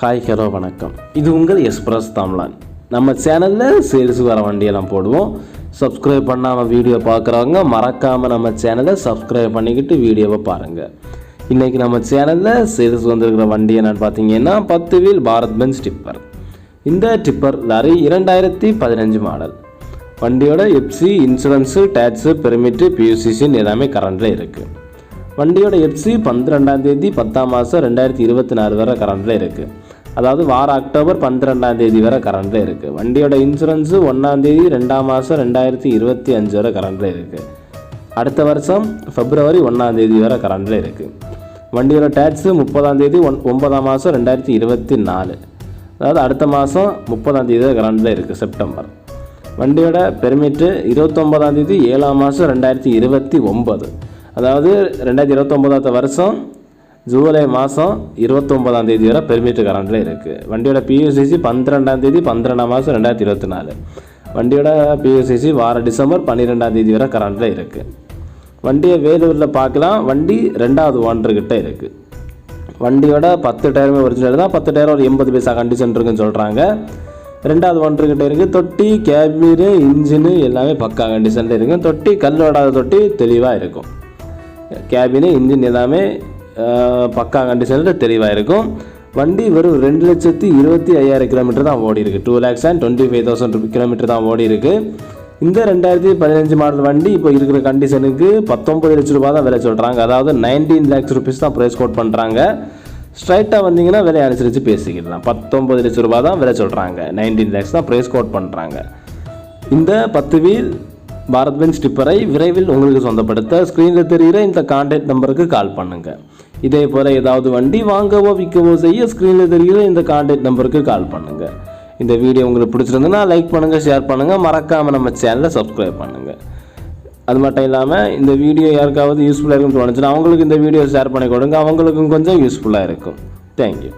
Hi hello வணக்கம். இது உங்கள் எக்ஸ்பிரஸ் தமிழன் நம்ம சேனலில் சேல்ஸுக்கு வர வண்டியெல்லாம் போடுவோம். சப்ஸ்கிரைப் பண்ணாமல் வீடியோ பார்க்குறவங்க மறக்காமல் நம்ம சேனலை சப்ஸ்கிரைப் பண்ணிக்கிட்டு வீடியோவை பாருங்கள் இன்றைக்கி நம்ம சேனலில் சேல்ஸ் வந்திருக்கிற வண்டி என்னென்னு பார்த்தீங்கன்னா பத்து வீல் பாரத் பெஞ்ச் டிப்பர். இந்த டிப்பர் லாரி இரண்டாயிரத்தி பதினஞ்சு மாடல். வண்டியோட எப்சி இன்சூரன்ஸு டேக்ஸு பெர்மிட்டு பியூசிசின்னு எல்லாமே கரண்டில் இருக்குது வண்டியோட எப்சி பன்னிரெண்டாம் தேதி பத்தாம் மாதம் ரெண்டாயிரத்தி இருபத்தி நாலு வரை கரண்டில் இருக்குது அதாவது வார அக்டோபர் பன்னிரெண்டாம் தேதி வரை கரண்டில் இருக்குது வண்டியோட இன்சூரன்ஸு ஒன்றாம் தேதி ரெண்டாம் மாதம் ரெண்டாயிரத்தி இருபத்தி அஞ்சு வரை கரண்டில் இருக்குது அடுத்த வருஷம் ஃபெப்ரவரி ஒன்றாம் தேதி வரை கரண்டில் இருக்குது வண்டியோட டேக்ஸு முப்பதாம் தேதி ஒன் ஒன்பதாம் மாதம் ரெண்டாயிரத்தி இருபத்தி நாலு. அதாவது அடுத்த மாதம் முப்பதாம் தேதி வரை கரண்டில் இருக்குது செப்டம்பர். வண்டியோட பெர்மிட்டு இருபத்தொம்பதாம் தேதி ஏழாம் மாதம் ரெண்டாயிரத்தி இருபத்தி ஒம்பது அதாவது ரெண்டாயிரத்தி இருபத்தொம்பதாவது வருஷம் ஜூலை மாதம் இருபத்தொம்பதாம் தேதி வரை பெர்மிட் கரண்டில் இருக்குது வண்டியோட பியூசிசி பன்னிரெண்டாம் தேதி பன்னிரெண்டாம் மாதம் ரெண்டாயிரத்தி இருபத்தி நாலு. வண்டியோட பியூசிசி வார டிசம்பர் பன்னிரெண்டாம் தேதி வரை கரண்டில் இருக்குது வண்டியை வேலூரில் பார்க்கலாம். வண்டி ரெண்டாவது ஓனர்கிட்ட இருக்குது வண்டியோட பத்து டயருமே ஒரிஜினல் தான். பத்து டயர் ஒரு எண்பது பைசா கண்டிஷன் இருக்குன்னு சொல்கிறாங்க ரெண்டாவது ஒன்றுக்கிட்ட இருக்குது தொட்டி கேபினு இன்ஜினு எல்லாமே பக்கா கண்டிஷனில் இருக்கும் தொட்டி கல்லோடாத தொட்டி தெளிவாக இருக்கும். கேபினு இன்ஜின் எல்லாமே பக்கா கண்டிஷனில் தெளிவாக இருக்கும் வண்டி வெறும் ரெண்டு லட்சத்தி இருபத்தி ஐயாயிரம் கிலோமீட்டர் தான் ஓடி இருக்குது two lakhs and twenty five thousand kilometre தான் ஓடி இருக்கு இந்த ரெண்டாயிரத்தி பதினஞ்சு மாடல் வண்டி இப்போ இருக்கிற கண்டிஷனுக்கு பத்தொம்பது லட்ச ரூபா தான் விலை சொல்கிறாங்க அதாவது நைன்டீன் லேக்ஸ் ருபீஸ் தான் ப்ரைஸ் கோட் பண்ணுறாங்க ஸ்ட்ரைட்டாக வந்தீங்கன்னா விலை அனுசரித்து பேசிக்கிடலாம். பத்தொம்பது லட்ச ரூபா தான் விலை சொல்கிறாங்க நைன்டீன் லேக்ஸ் தான் ப்ரைஸ் கோட் பண்ணுறாங்க இந்த பத்து வீல் பாரத் பென் ஸ்டிப்பரை விரைவில் உங்களுக்கு சொந்தப்படுத்த ஸ்க்ரீனில் தெரிகிற இந்த கான்டாக்ட் நம்பருக்கு கால் பண்ணுங்கள் இதே போல் ஏதாவது வண்டி வாங்கவோ விற்கவோ செய்ய ஸ்க்ரீனில் தெரிகிற இந்த கான்டாக்ட் நம்பருக்கு கால் பண்ணுங்கள் இந்த வீடியோ உங்களுக்கு பிடிச்சிருந்துன்னா லைக் பண்ணுங்கள் ஷேர் பண்ணுங்கள் மறக்காமல் நம்ம சேனலை சப்ஸ்கிரைப் பண்ணுங்கள் அது மட்டும் இல்லாமல் இந்த வீடியோ யாருக்காவது யூஸ்ஃபுல்லாக இருக்கும்னு தோணுச்சுன்னா அவங்களுக்கு இந்த வீடியோ ஷேர் பண்ணி கொடுங்க. அவங்களுக்கும் கொஞ்சம் யூஸ்ஃபுல்லாக இருக்கும். தேங்க்யூ